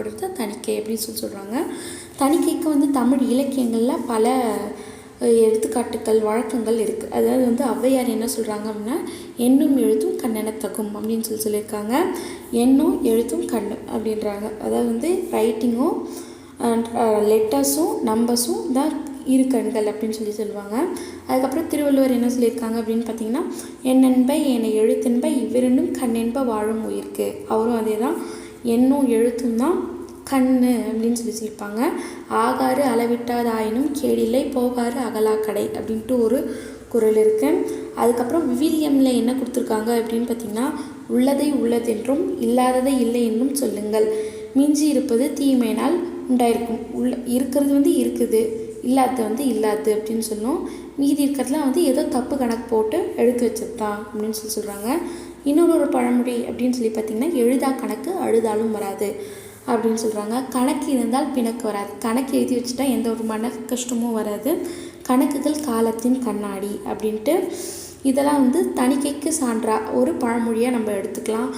சொல்லப்படுறது தணிக்கை அப்படின்னு சொல்லி சொல்கிறாங்க தணிக்கைக்கு வந்து தமிழ் இலக்கியங்களில் பல எடுத்துக்காட்டுகள் எடுத்துக்காட்டுக்கள் வழக்கங்கள் இருக்குது அதாவது வந்து ஔவையார் என்ன சொல்கிறாங்க அப்படின்னா எண்ணும் எழுத்தும் கண்ணெனத்தகும் அப்படின்னு சொல்லி சொல்லியிருக்காங்க. எண்ணும் எழுத்தும் கண்ணும் அப்படின்றாங்க. அதாவது வந்து ரைட்டிங்கும் லெட்டர்ஸும் நம்பர்ஸும் தான் இரு கண்கள் அப்படின்னு சொல்லி சொல்லுவாங்க. அதுக்கப்புறம் திருவள்ளுவர் என்ன சொல்லியிருக்காங்க அப்படின்னு பார்த்தீங்கன்னா எண்ணென்ப என்னை எழுத்தென்ப இவ்விரண்டும் கண்ணென்ப வாழும் உயிர்க்கு அவரும் அதே தான் எண்ணும் எழுத்தும் தான் கண் அப்படின்னு சொல்லி சொல்லியிருப்பாங்க. ஆகாறு அளவிட்டாதாயினும் கேடில்லை போகாறு அகலாக்கடை அப்படின்ட்டு ஒரு குறள் இருக்குது அதுக்கப்புறம் விவிலியமில் என்ன கொடுத்துருக்காங்க அப்படின்னு பார்த்தீங்கன்னா உள்ளதை உள்ளதென்றும் இல்லாததை இல்லை என்றும் சொல்லுங்கள். மிஞ்சி இருப்பது தீமையினால் உண்டாயிருக்கும். உள்ள இருக்கிறது வந்து இருக்குது இல்லாதது வந்து இல்லாது அப்படின்னு சொல்லும் மீதி இருக்கிறதுலாம் வந்து ஏதோ தப்பு கணக்கு போட்டு எடுத்து வச்சது அப்படின்னு சொல்லி சொல்கிறாங்க இன்னொரு ஒரு பழமொழி அப்படின்னு சொல்லி பார்த்தீங்கன்னா எழுதா கணக்கு அழுதாலும் வராது அப்படின்னு சொல்கிறாங்க கணக்கு இருந்தால் பிணக்கு வராது. கணக்கு எழுதி வச்சுட்டா எந்த ஒரு மன கஷ்டமும் வராது. கணக்குகள் காலத்தின் கண்ணாடி அப்படின்ட்டு இதெல்லாம் வந்து தணிக்கைக்கு சான்றா ஒரு பழமொழியாக நம்ம எடுத்துக்கலாம்.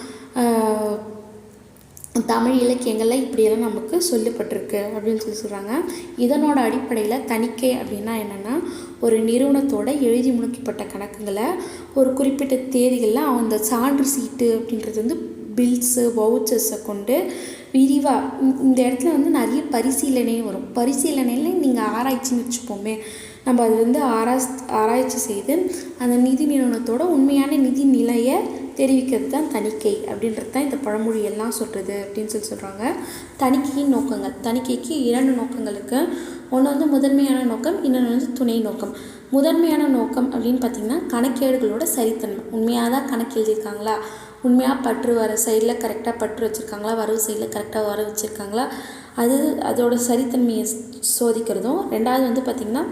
தமிழ் இலக்கியங்களில் இப்படியெல்லாம் நமக்கு சொல்லப்பட்டிருக்கு அப்படின்னு சொல்லி சொல்கிறாங்க இதனோட அடிப்படையில் தணிக்கை அப்படின்னா என்னென்னா ஒரு நிறுவனத்தோட எழுதி முடிக்கப்பட்ட கணக்குகளை ஒரு குறிப்பிட்ட தேதிகளில் அந்த சான்று சீட்டு அப்படின்றது வந்து பில்ஸு வவுச்சர்ஸை கொண்டு விரிவாக இந்த இடத்துல வந்து நிறைய பரிசீலனையும் வரும். பரிசீலனையில் நீங்கள் ஆராய்ச்சின்னு வச்சுப்போமே நம்ம அது வந்து ஆராய்ச் ஆராய்ச்சி செய்து அந்த நிதி நிறுவனத்தோட உண்மையான நிதி நிலையை தெரிவிக்கிறது தான் தணிக்கை அப்படின்றது தான் இந்த பழமொழி எல்லாம் சொல்கிறது அப்படின்னு சொல்லி சொல்கிறாங்க தணிக்கையின் நோக்கங்கள். தணிக்கைக்கு இரண்டு நோக்கங்கள் இருக்குது ஒன்று வந்து முதன்மையான நோக்கம் இன்னொன்று வந்து துணை நோக்கம். முதன்மையான நோக்கம் அப்படின்னு பார்த்திங்கன்னா கணக்கேடுகளோட சரித்தன்மை. உண்மையாக தான் கணக்கு எழுதியிருக்காங்களா? உண்மையாக பற்று வர சைடில் கரெக்டாக பற்று வச்சுருக்காங்களா? வரவு சைடில் கரெக்டாக வர வச்சுருக்காங்களா? அது அதோட சரித்தன்மையை சோதிக்கிறதும். ரெண்டாவது வந்து பார்த்திங்கன்னா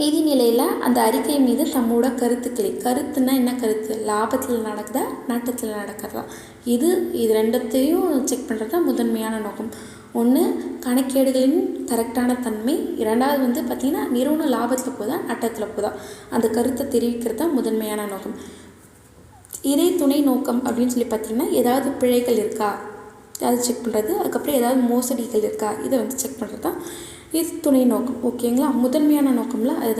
நிதிநிலையில் அந்த அறிக்கை மீது தம்மோட கருத்துக்களை கருத்துன்னா என்ன கருத்து? லாபத்தில் நடக்குதா? நட்டத்தில் நடக்கிறதா? இது இது ரெண்டத்தையும் செக் பண்ணுறது தான் முதன்மையான நோக்கம். ஒன்று கணக்கேடுகளின் கரெக்டான தன்மை. இரண்டாவது வந்து பார்த்திங்கன்னா நிறுவனம் லாபத்தில் போதா நட்டத்தில் போதா அந்த கருத்தை தெரிவிக்கிறது தான் முதன்மையான நோக்கம். இதே துணை நோக்கம் அப்படின்னு சொல்லி பார்த்திங்கன்னா ஏதாவது பிழைகள் இருக்கா? அதை செக் பண்ணுறது அதுக்கப்புறம் ஏதாவது மோசடிகள் இருக்கா? இதை வந்து செக் பண்ணுறது தான் இது துணை நோக்கம் ஓகேங்களா முதன்மையான நோக்கம்ல அது